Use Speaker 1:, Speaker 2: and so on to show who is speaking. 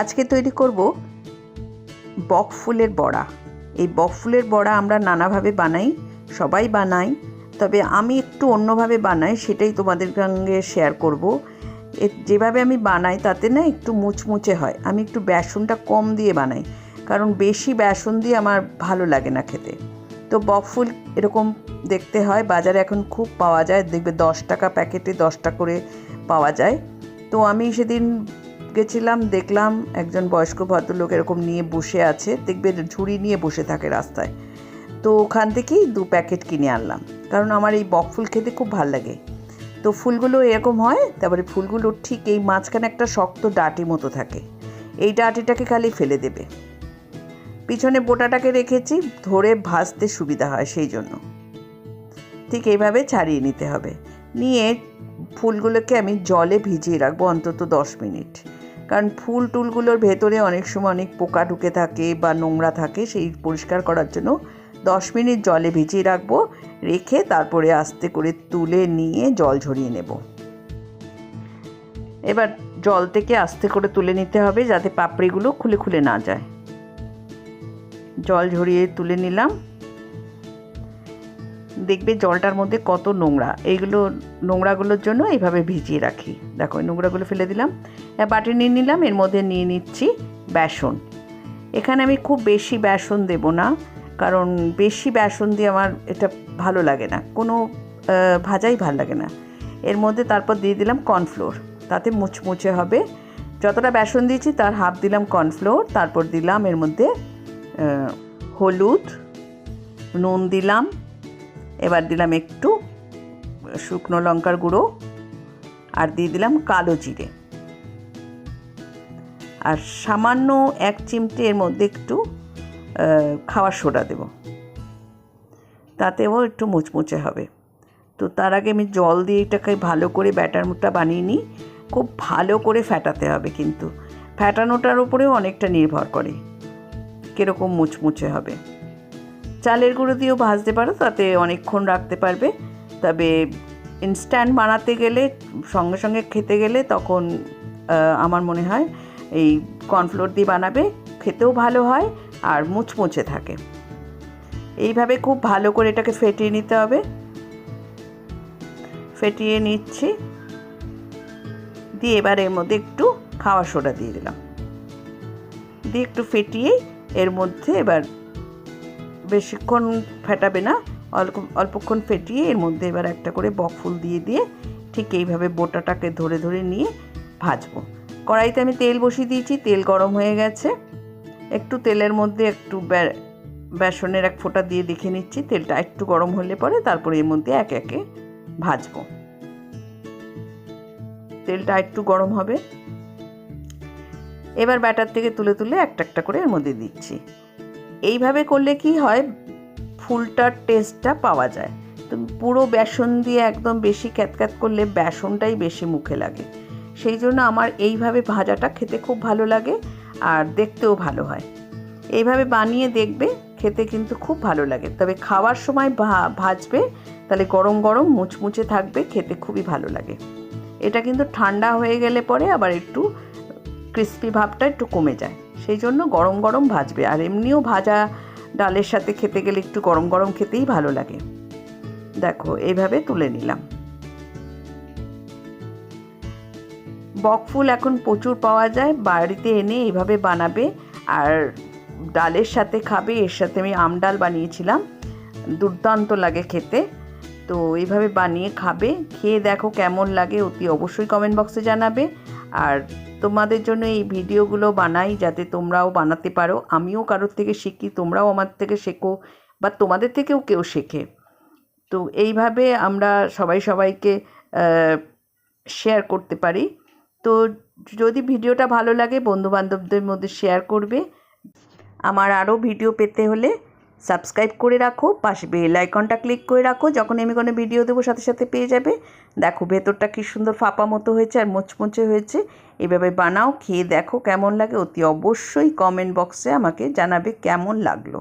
Speaker 1: আজকে তৈরি করব বক ফুলের বড়া। এই বক ফুলের বড়া আমরা নানাভাবে বানাই, সবাই বানাই তবে আমি একটু অন্যভাবে বানাই, সেটাই তোমাদের সঙ্গে শেয়ার করব। যেভাবে আমি বানাই তাতে না একটু মুচমুচে হয়। আমি একটু বেসনটা কম দিয়ে বানাই, কারণ বেশি বেসন দিয়ে আমার ভালো লাগে না খেতে। তো বক ফুল এরকম দেখতে হয়, বাজারে এখন খুব পাওয়া যায়। দেখবে দশ টাকা প্যাকেটে দশটা করে পাওয়া যায়। তো আমি সেদিন গেছিলাম, দেখলাম একজন বয়স্ক ভদ্রলোক এরকম নিয়ে বসে আছে, দেখবে ঝুড়ি নিয়ে বসে থাকে রাস্তায়। তো ওখান থেকেই দু প্যাকেট কিনে আনলাম। কারণ আমার এই বক ফুল খেতে খুব ভালো লাগে। তো ফুলগুলো এরকম হয়, তারপরে ফুলগুলো ঠিক এই মাঝখানে একটা শক্ত ডাটি মতো থাকে। এই ডাটিটাকে খালি ফেলে দেবে। পিছনে বোটাটাকে রেখেছি, ধরে ভাজতে সুবিধা হয় সেই জন্য। ঠিক এইভাবে ছাড়িয়ে নিতে হবে। নিয়ে ফুলগুলোকে আমি জলে ভিজিয়ে রাখব অন্তত দশ মিনিট। কারণ ফুল টুলগুলোর ভেতরে অনেক সময় অনেক পোকা ঢুকে থাকে বা নোংরা থাকে, সেই পরিষ্কার করার জন্য দশ মিনিট জলে ভিজিয়ে রাখব, রেখে তারপরে আস্তে করে তুলে নিয়ে জল ঝরিয়ে নেব। এবার জল থেকে আস্তে করে তুলে নিতে হবে যাতে পাপড়িগুলো খুলে খুলে না যায়। জল ঝরিয়ে তুলে নিলাম। দেখবে জলটার মধ্যে কত নোংরা। এইগুলো নোংরাগুলোর জন্য এইভাবে ভিজিয়ে রাখি। দেখো নোংরাগুলো ফেলে দিলাম। এবার বাটি নিয়ে নিলাম, এর মধ্যে নিয়ে নিচ্ছি বেসন। এখানে আমি খুব বেশি বেসন দেব না, কারণ বেশি বেসন দিয়ে আমার এটা ভালো লাগে না। কোনো ভাজাই ভালো লাগে না। এর মধ্যে তারপর দিয়ে দিলাম কর্নফ্লোর। তাতে মুচমুচে হবে। যতটা বেসন দিয়েছি তার হাফ দিলাম কর্নফ্লোর, তারপর দিলাম এর মধ্যে হলুদ, নুন দিলাম এবার দিলাম একটু শুকনো লঙ্কার গুঁড়ো আর দিয়ে দিলাম কালো জিরে। আর সামান্য এক চিমটে এর মধ্যে একটু খাওয়ার সোডা দেব। তাতেও একটু মুচমুচে হবে। তো তার আগে আমি জল দিয়ে এটাকে ভালো করে ব্যাটার মুটটা বানিয়ে নিই। খুব ভালো করে ফ্যাটাতে হবে কিন্তু। ফ্যাটানোটার উপরেও অনেকটা নির্ভর করে। কীরকম মুচমুচে হবে। চালের গুঁড়ো দিয়েও ভাজতে পারো, তাতে অনেকক্ষণ রাখতে পারবে। তবে ইনস্ট্যান্ট বানাতে গেলে, সঙ্গে সঙ্গে খেতে গেলে তখন আমার মনে হয় এই কর্নফ্লোর দিয়ে বানাবে, খেতেও ভালো হয় আর মুচমুচে থাকে। এইভাবে খুব ভালো করে এটাকে ফেটিয়ে নিতে হবে। ফেটিয়ে নিচ্ছি। দিয়ে এবার এর মধ্যে একটু খাওয়া সোডা দিয়ে দিলাম। দিয়ে একটু ফেটিয়ে এর মধ্যে এবার বেশিক্ষণ ফেটাবে না, অল্প, অল্পক্ষণ ফেটিয়ে এর মধ্যে এবার একটা করে বকফুল দিয়ে দিয়ে ঠিক এইভাবে বোটাটাকে ধরে ধরে নিয়ে ভাজবো। কড়াইতে আমি তেল বসিয়ে দিয়েছি, তেল গরম হয়ে গেছে। একটু তেলের মধ্যে একটু বেসনের এক ফোঁটা দিয়ে দেখে নিচ্ছি, তেলটা একটু গরম হলে পরে তারপরে এর মধ্যে একে একে ভাজবো। তেলটা একটু গরম হবে। এবার ব্যাটার থেকে তুলে তুলে একটা একটা করে এর মধ্যে দিচ্ছি। এইভাবে করলে কি হয়? ফুলটার টেস্টটা পাওয়া যায়। তো পুরো বেসন দিয়ে একদম বেশি ক্যাতক্যাত করলে বেসনটাই বেশি মুখে লাগে। সেই জন্য আমার এইভাবে ভাজাটা খেতে খুব ভালো লাগে আর দেখতেও ভালো হয়। এইভাবে বানিয়ে দেখবে, খেতে কিন্তু খুব ভালো লাগে। তবে খাওয়ার সময় ভাজবে, তাহলে গরম গরম মুচমুচে থাকবে, খেতে খুবই ভালো লাগে। এটা কিন্তু ঠান্ডা হয়ে গেলে পরে আবার একটু ক্রিস্পি ভাবটা একটু কমে যায়। সেই জন্য গরম গরম ভাজবে। আর এমনিও ভাজা ডালের সাথে খেতে গেলে একটু গরম গরম খেতেই ভালো লাগে। দেখো, এইভাবে তুলে নিলাম। বকফুল এখন প্রচুর পাওয়া যায়, বাড়িতে এনে এইভাবে বানাবে। আর ডালের সাথে খাবে, এর সাথে আমি আম ডাল বানিয়েছিলাম। দুর্দান্ত লাগে খেতে। তো এইভাবে বানিয়ে খাবে। খেয়ে দেখো কেমন লাগে, অতি অবশ্যই কমেন্ট বক্সে জানাবে। আর তোমাদের জন্য এই ভিডিওগুলো বানাই যাতে তোমরাও বানাতে পারো। আমিও কারোর থেকে শিখি, তোমরাও আমার থেকে শেখো বা তোমাদের থেকেও কেউ শেখে। তো এইভাবে আমরা সবাই সবাইকে শেয়ার করতে পারি। তো যদি ভিডিওটা ভালো লাগে, বন্ধুবান্ধবদের মধ্যে শেয়ার করবে। আমার আরও ভিডিও পেতে হলে সাবস্ক্রাইব করে রাখো, পাশে বেল আইকনটা ক্লিক করে রাখো যখন আমি কোনো ভিডিও দেবো সাথে সাথে পেয়ে যাবে। দেখো, ভেতরটা কী সুন্দর ফাঁপা মতো হয়েছে আর মুচমুচে হয়েছে। এভাবে বানাও, খেয়ে দেখো কেমন লাগে, অতি অবশ্যই কমেন্ট বক্সে আমাকে জানাবে কেমন লাগল।